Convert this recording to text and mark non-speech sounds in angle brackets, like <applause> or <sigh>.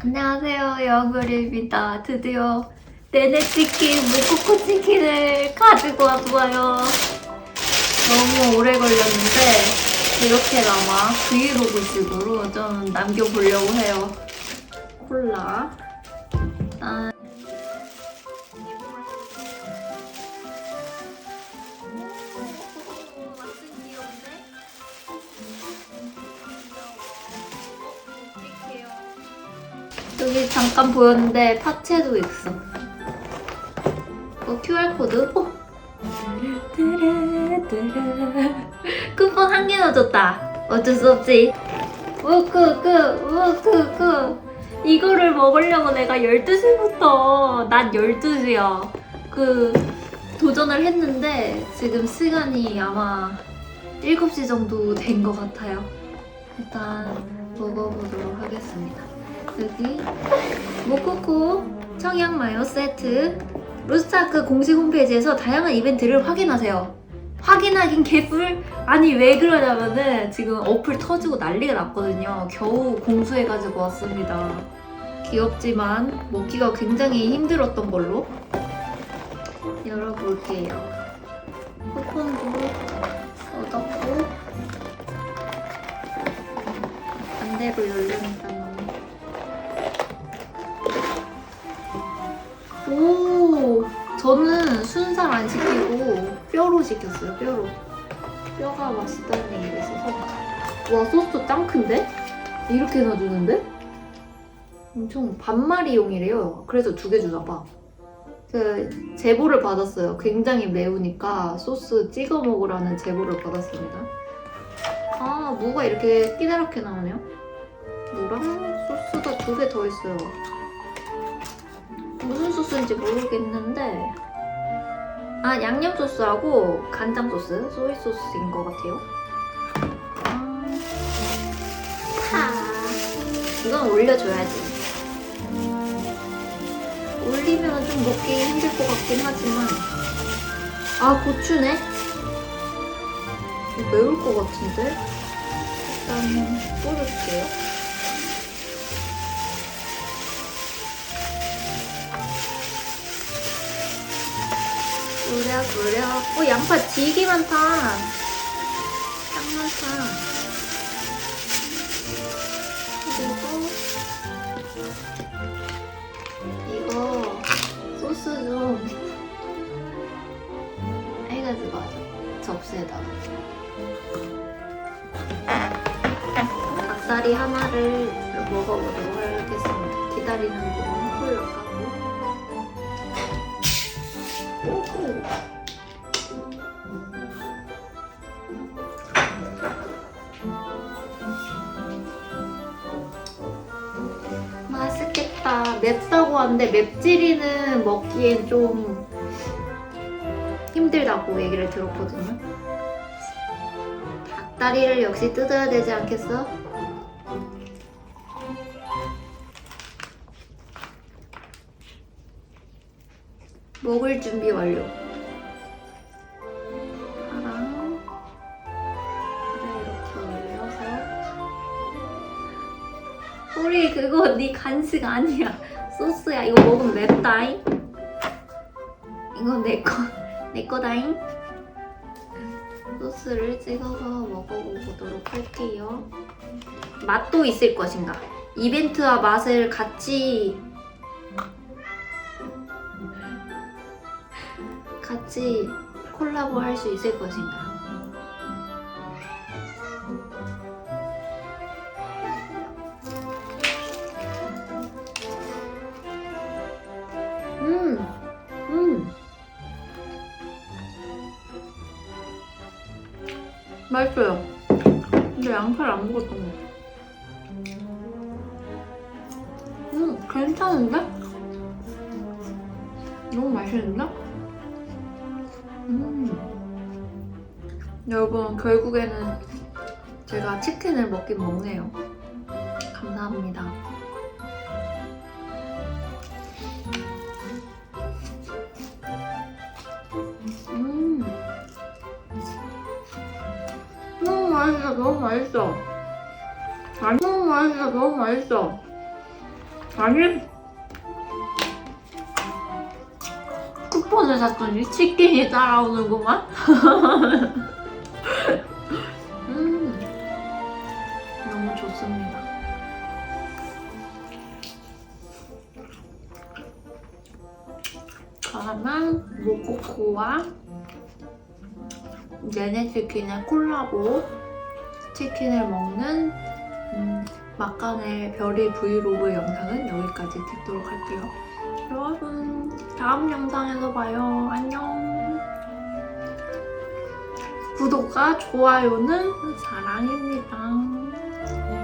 안녕하세요. 여그립니다. 드디어 내내치킨 무코코 치킨을 가지고 왔어요. 너무 오래 걸렸는데 이렇게나마 브이로그식으로 좀 남겨보려고 해요. 콜라. 아. 여기 잠깐 보였는데 파채도 있어. 어, QR코드? 어. <laughs> 쿠폰 한 개 넣어줬다. 어쩔 수 없지. 우크크, 우크크. 이거를 먹으려고 내가 12시부터, 낮 12시야. 그, 도전을 했는데, 지금 시간이 아마 7시 정도 된 것 같아요. 일단 먹어보도록 하겠습니다. 여기 모코코 청양 마요 세트 로스타크 공식 홈페이지에서 다양한 이벤트를 확인하세요. 확인하긴 개뿔? 아니 왜 그러냐면은 지금 어플 터지고 난리가 났거든요. 겨우 공수해가지고 왔습니다. 귀엽지만 먹기가 굉장히 힘들었던 걸로 열어볼게요. 쿠폰도 얻었고 반대로 열리니까 저는 순살 안 시키고 뼈로 시켰어요. 뼈로. 뼈가 맛있다는 얘기가 있어서. 와, 소스 짱 큰데? 이렇게 넣어주는데? 엄청 반마리용이래요. 그래서 두 개 주나 봐. 그 제보를 받았어요. 굉장히 매우니까 소스 찍어 먹으라는 제보를 받았습니다. 아, 무가 이렇게 끼다랗게 나오네요. 무랑 소스가 두 개 더 있어요. 무슨 소스인지 모르겠는데 아 양념 소스하고 간장 소스, 소이 소스인 것 같아요. 아, 파 이건 올려줘야지. 올리면 좀 먹기 힘들 것 같긴 하지만 아 고추네. 매울 것 같은데 일단 뿌릴게요. 뿌려 뿌려 어 양파 되게 많다. 딱 많다 그리고 이거 소스 좀 해가지고 하자. 접시에다가. 닭다리 하나를 먹어보도록 하겠습니다. 기다리는 동안 콜라 맵다고 하는데 맵찔이는 먹기엔 좀 힘들다고 얘기를 들었거든요. 닭다리를 역시 뜯어야 되지 않겠어? 먹을 준비 완료. 우리 그거 네 간식 아니야. 소스야. 이거 먹으면 맵다잉. 이건 내 거, 내 거다잉. 소스를 찍어서 먹어보도록 할게요. 맛도 있을 것인가? 이벤트와 맛을 같이 같이 콜라보 할 수 있을 것인가? 맛있어요. 근데 양파를 안 먹었던 거. 음, 괜찮은데? 너무 맛있는데? 음. 여러분, 결국에는 제가 치킨을 먹긴 먹네요. 감사합니다. 맛있어, 너무 맛있어. 아, 너무 맛있어, 너무 맛있어. 아니? 쿠폰을 샀더니 치킨이 따라오는구만? <laughs> 음 너무 좋습니다. 그러면 모코코와 제네치킨의 콜라보 치킨을 먹는 음, 막간의 별이 브이로그 영상은 여기까지 찍도록 할게요. 여러분 다음 영상에서 봐요. 안녕. 구독과 좋아요는 사랑입니다.